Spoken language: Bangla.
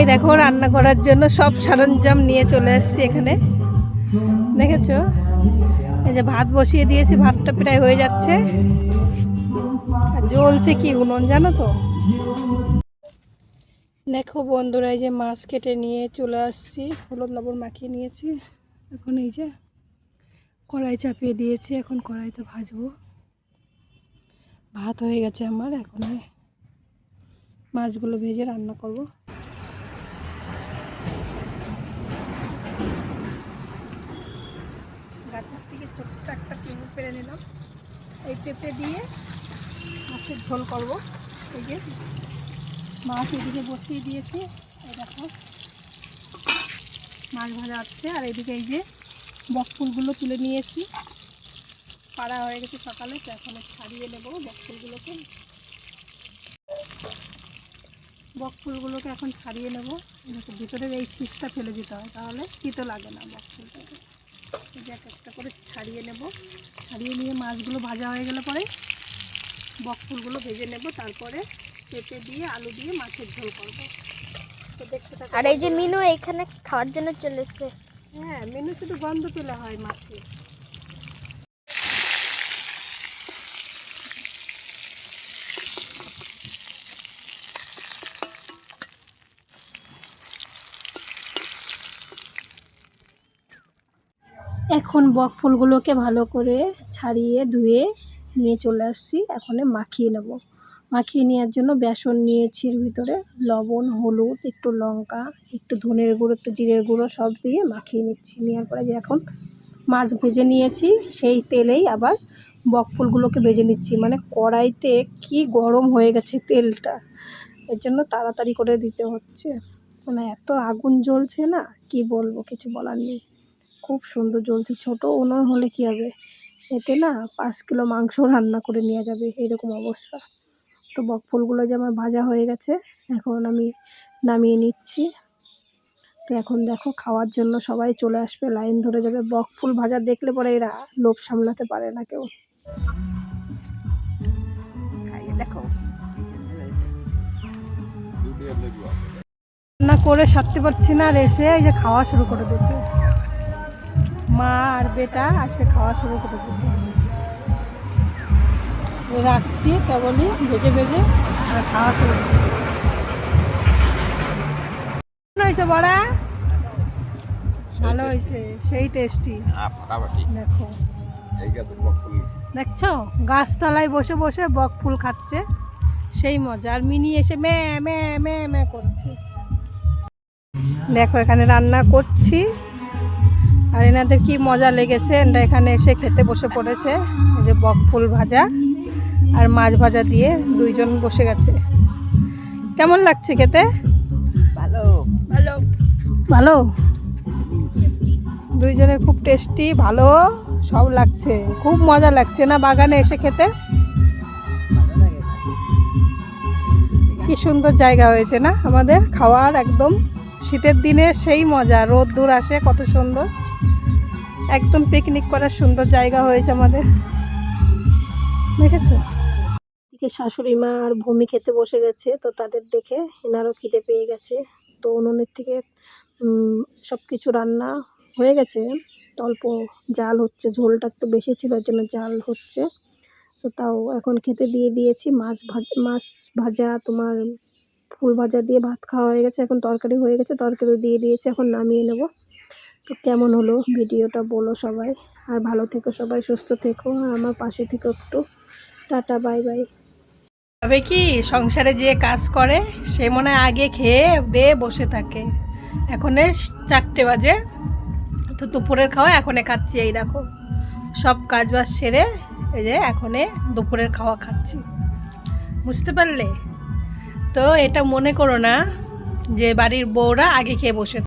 এই দেখো, রান্না করার জন্য সব সরঞ্জাম নিয়ে চলে এসেছি এখানে। দেখেছ? এই যে ভাত বসিয়ে দিয়েছি, ভাতটা প্রায় হয়ে যাচ্ছে। জ্বলছে কি উনুন, জানো তো? দেখো বন্ধুরা, এই যে মাছ কেটে নিয়ে চলে আসছি। হলুদ লবণ মাখিয়ে নিয়েছি। এখন এই যে কড়াই চাপিয়ে দিয়েছি, এখন কড়াইতে ভাজবো। ভাত হয়ে গেছে আমার, এখন মাছগুলো ভেজে রান্না করব। গাছের থেকে ছোট্ট একটা পেঁপে পেরে নিলাম। এই পেঁপে দিয়ে মাছের ঝোল করব। এই যে মাছ এদিকে বসিয়ে দিয়েছি। এই দেখো, মাছ ভাজা হচ্ছে। আর এদিকে এই যে বকফুলগুলো তুলে নিয়েছি। পাড়া হয়ে গেছে সকালে, তো এখন ছাড়িয়ে নেব বকফুলগুলোকে বকফুলগুলোকে এখন ছাড়িয়ে নেব। ভিতরের এই শীষটা ফেলে দিতে হয়, তাহলে তিতো লাগে না বকফুলটাকে এক একটা করে ছাড়িয়ে নেব। ছাড়িয়ে নিয়ে মাছগুলো ভাজা হয়ে গেলে পরে বকফুলগুলো ভেজে নেব। তারপরে পেঁপে দিয়ে আলু দিয়ে মাছের ঝোল করব। আর এই যে মিনু এখানে খাওয়ার জন্য চলেছে হ্যাঁ মিনু শুধু গন্ধ পেলে হয় মাছের এখন বক ফুলগুলোকে ভালো করে ছাড়িয়ে ধুয়ে নিয়ে চলে আসছি। এখন মাখিয়ে নেব। মাখিয়ে নেওয়ার জন্য বেসন নিয়েছি ভিতরে। লবণ, হলুদ, একটু লঙ্কা, একটু ধনের গুঁড়ো, একটু জিরের গুঁড়ো সব দিয়ে মাখিয়ে নিচ্ছি। নেওয়ার পরে যে এখন মাছ ভেজে নিয়েছি, সেই তেলেই আবার বক ফুলগুলোকে ভেজে নিচ্ছি। মানে কড়াইতে কি গরম হয়ে গেছে তেলটা, এর জন্য তাড়াতাড়ি করে দিতে হচ্ছে। মানে এত আগুন জ্বলছে না, কি বলব, কিছু বলার নেই। খুব সুন্দর জ্বলছে। ছোট উনুন হলে কি হবে? এতে না পাঁচ কিলো মাংস রান্না করে নেওয়া যাবে এরকম অবস্থা। তো বক ফুলগুলো যে আমার ভাজা হয়ে গেছে, এখন আমি নামিয়ে নিচ্ছি। তো এখন দেখো খাওয়ার জন্য সবাই চলে আসবে, লাইন ধরে যাবে। বক ফুল ভাজা দেখলে পরে এরা লোভ সামলাতে পারে না কেউ। দেখো। রান্না করে সারতে পারছি না আর এসে এই যে খাওয়া শুরু করে দিয়েছে। মা আর বেটা এসে খাওয়া শুরু করে দিয়েছে। রাখছি কেবলই ভেজে ভেজে আর খাওয়া শুরু করে হয়েছে বড়া? ভালো হয়েছে সেই টেস্টি হ্যাঁ ফাটাফাটি দেখো। দেখছ? গাছতলায় বসে বসে বক ফুল খাচ্ছে। সেই মজা। আর মিনি এসে মে মে মে মে করছে। দেখো এখানে রান্না করছি। আর এনাদের কি মজা লেগেছে? এরা এখানে এসে খেতে বসে পড়েছে। এই যে বক ফুল ভাজা আর মাছ ভাজা দিয়ে দুইজন বসে গেছে। কেমন লাগছে খেতে? ভালো। ভালো। ভালো? দুইজনের খুব টেস্টি ভালো সব লাগছে। খুব মজা লাগছে না বাগানে এসে খেতে? কি সুন্দর জায়গা হয়েছে না আমাদের? খাওয়ার একদম শীতের দিনে সেই মজা রোদ দূর আসে কত সুন্দর। একদম পিকনিক করার সুন্দর জায়গা হয়েছে আমাদের। দেখেছ? শাশুড়ি মা আর ভূমি খেতে বসে গেছে, তো তাদের দেখে এনারও খিদে পেয়ে গেছে। তো উনুনের থেকে সব কিছু রান্না হয়ে গেছে। অল্প জাল হচ্ছে, ঝোলটা একটু বেশি ছিল এর জন্য জাল হচ্ছে। তো তাও এখন খেতে দিয়ে দিয়েছি। মাছ মাছ ভাজা, তোমার ফুল ভাজা দিয়ে ভাত খাওয়া হয়ে গেছে। এখন তরকারি হয়ে গেছে তরকারি দিয়ে দিয়েছি। এখন নামিয়ে নেব। তো কেমন হলো ভিডিওটা বলো সবাই। আর ভালো থেকো সবাই, সুস্থ থেকো, আর আমার পাশে থেকো একটু। Tata, bye bye. তবে কি সংসারে যে কাজ করে, সে মনে হয় আগে খেয়ে দে বসে থাকে। এখন চারটে বাজে, তো দুপুরের খাওয়া এখনে খাচ্ছি, এই দেখো। সব কাজ বাজ সেরে এই যে এখনে দুপুরের খাওয়া খাচ্ছি। বুঝতে পারলে? তো এটা মনে করো না যে বাড়ির বউরা আগে খেয়ে বসে